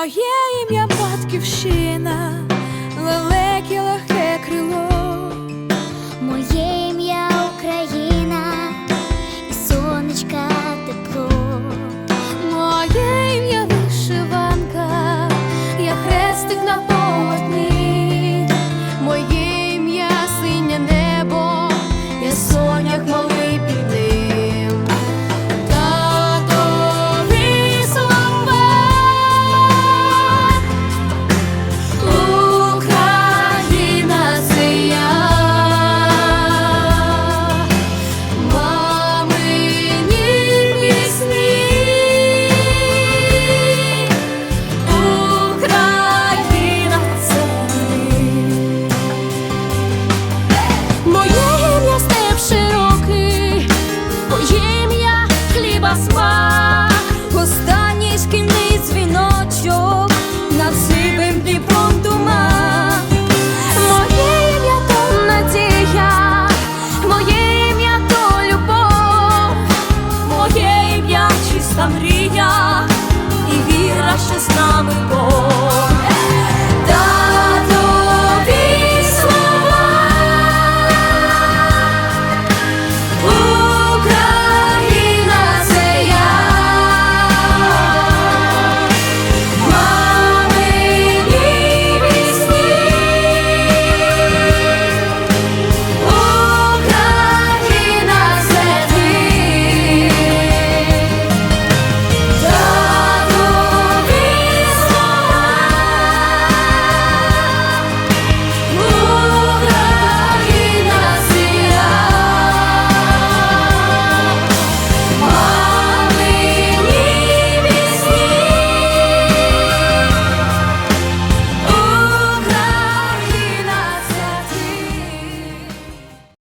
Моє ім'я батьківщина, велике легке крило. Моє ім'я Україна і сонечка тепло. Моє ім'я вишиванка, я хрестик на smile. why.